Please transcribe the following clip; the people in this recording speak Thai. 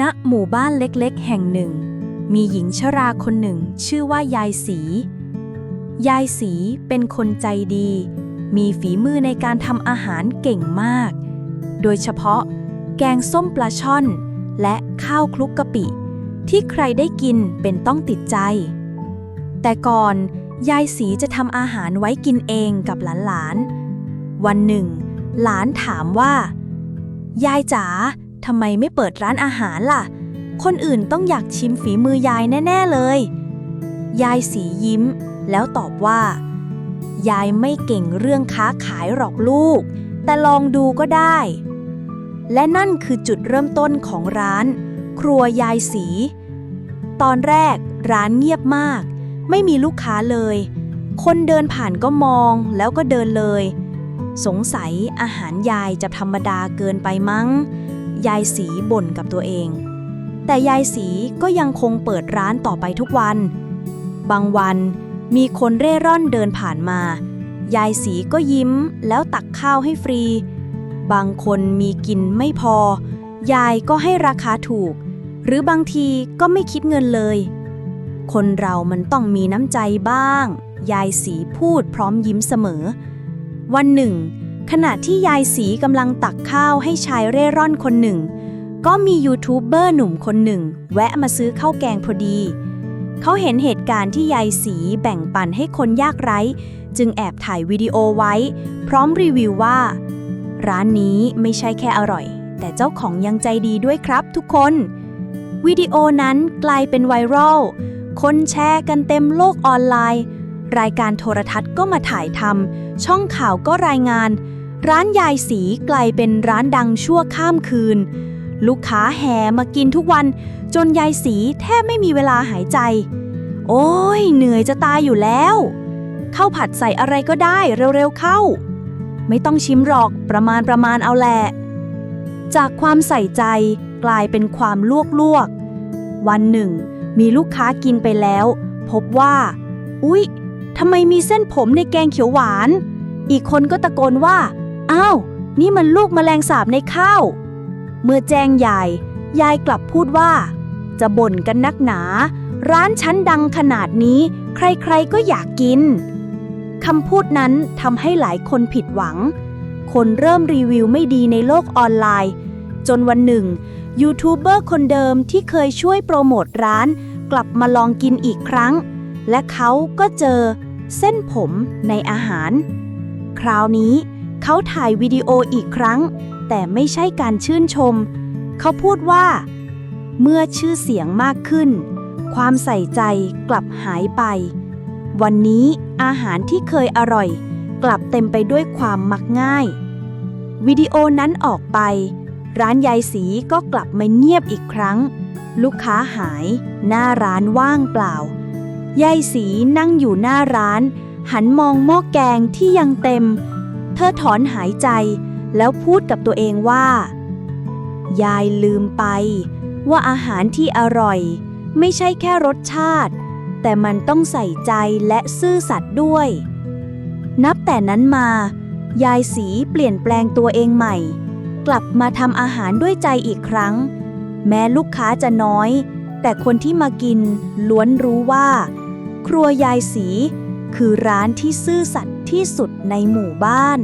ณหมู่บ้านเล็กๆ แห่งหนึ่ง มีหญิงชราคนหนึ่งชื่อว่ายายสี ยายสีเป็นคนใจดี มีฝีมือในการทำอาหารเก่งมาก โดยเฉพาะ แกงส้มปลาช่อน และข้าวคลุกกะปิ ที่ใครได้กินเป็นต้องติดใจ แต่ก่อนยายสีจะทำอาหารไว้กินเองกับหลานๆ วันหนึ่ง หลานถามว่า ยายจ๋า ทำไมไม่เปิดร้านอาหารล่ะ คนอื่นต้องอยากชิมฝีมือยายแน่ ๆเลย ยายสียิ้ม แล้วตอบว่า ยายไม่เก่งเรื่องค้าขายหรอกลูก แต่ลองดูก็ได้ และนั่นคือจุดเริ่มต้นของร้าน ครัวยายสี ตอนแรกร้านเงียบมาก ไม่มีลูกค้าเลย คนเดินผ่านก็มองแล้วก็เดินเลย สงสัยอาหารยายจะธรรมดาเกินไปมั้ง ยายสีบ่นกับตัวเอง แต่ยายสีก็ยังคงเปิดร้านต่อไปทุกวัน บางวันมีคนเร่ร่อนเดินผ่านมา ยายสีก็ยิ้มแล้วตักข้าวให้ฟรี บางคนมีกินไม่พอ ยายก็ให้ราคาถูก หรือบางทีก็ไม่คิดเงินเลย คนเรามันต้องมีน้ำใจบ้าง ยายสีพูดพร้อมยิ้มเสมอ วันหนึ่ง ขณะที่ยายสีกำลังตักข้าวให้ชายเร่ร่อนคนหนึ่ง ก็มียูทูบเบอร์หนุ่มคนหนึ่ง แวะมาซื้อข้าวแกงพอดี เขาเห็นเหตุการณ์ที่ยายสีแบ่งปันให้คนยากไร้ จึงแอบถ่ายวิดีโอไว้ พร้อมรีวิวว่า ร้านนี้ไม่ใช่แค่อร่อย แต่เจ้าของยังใจดีด้วยครับทุกคนวิดีโอนั้นกลายเป็นไวรัล คนแชร์กันเต็มโลกออนไลน์ รายการโทรทัศน์ก็มาถ่ายทำ ช่องข่าวก็รายงาน ร้านยายสีกลายเป็นร้านดังชั่วข้ามคืน ลูกค้าแห่มากินทุกวัน จนยายสีแทบไม่มีเวลาหายใจ โอ้ยเหนื่อยจะตายอยู่แล้วข้าวผัดใส่อะไรก็ได้เร็วๆเข้า ไม่ต้องชิมหรอกประมาณประมาณเอาแหละ จากความใส่ใจกลายเป็นความลวกลวกๆวันหนึ่ง มีลูกค้ากินไปแล้ว พบว่า อุ๊ยทำไมมีเส้นผมในแกงเขียวหวาน อีกคนก็ตะโกนว่า อ้าว นี่มันลูกแมลงสาบในข้าว เมื่อแจ้งยาย ยายกลับพูดว่า จะบ่นกันนักหนา ร้านชั้นดังขนาดนี้ ใครๆก็อยากกิน คำพูดนั้นทำให้หลายคนผิดหวัง คนเริ่มรีวิวไม่ดีในโลกออนไลน์ จนวันหนึ่ง ยูทูบเบอร์คนเดิมที่เคยช่วยโปรโมทร้าน กลับมาลองกินอีกครั้ง และเขาก็เจอเส้นผมในอาหาร คราวนี้ เขาถ่ายวิดีโออีกครั้ง แต่ไม่ใช่การชื่นชม เขาพูดว่า เมื่อชื่อเสียงมากขึ้น ความใส่ใจกลับหายไป วันนี้อาหารที่เคยอร่อย กลับเต็มไปด้วยความมักง่าย วิดีโอนั้นออกไป ร้านยายสีก็กลับมาเงียบอีกครั้ง ลูกค้าหาย หน้าร้านว่างเปล่ายายสีนั่งอยู่หน้าร้าน หันมองหม้อแกงที่ยังเต็ม เธอถอนหายใจแล้วพูดกับตัวเองว่า ยายลืมไปว่าอาหารที่อร่อย ไม่ใช่แค่รสชาติ แต่มันต้องใส่ใจและซื่อสัตย์ด้วย นับแต่นั้นมา ยายสีเปลี่ยนแปลงตัวเองใหม่ กลับมาทำอาหารด้วยใจอีกครั้ง แม้ลูกค้าจะน้อย แต่คนที่มากินล้วนรู้ว่า ครัวยายสีคือร้านที่ซื่อสัตย์ ที่สุดในหมู่บ้าน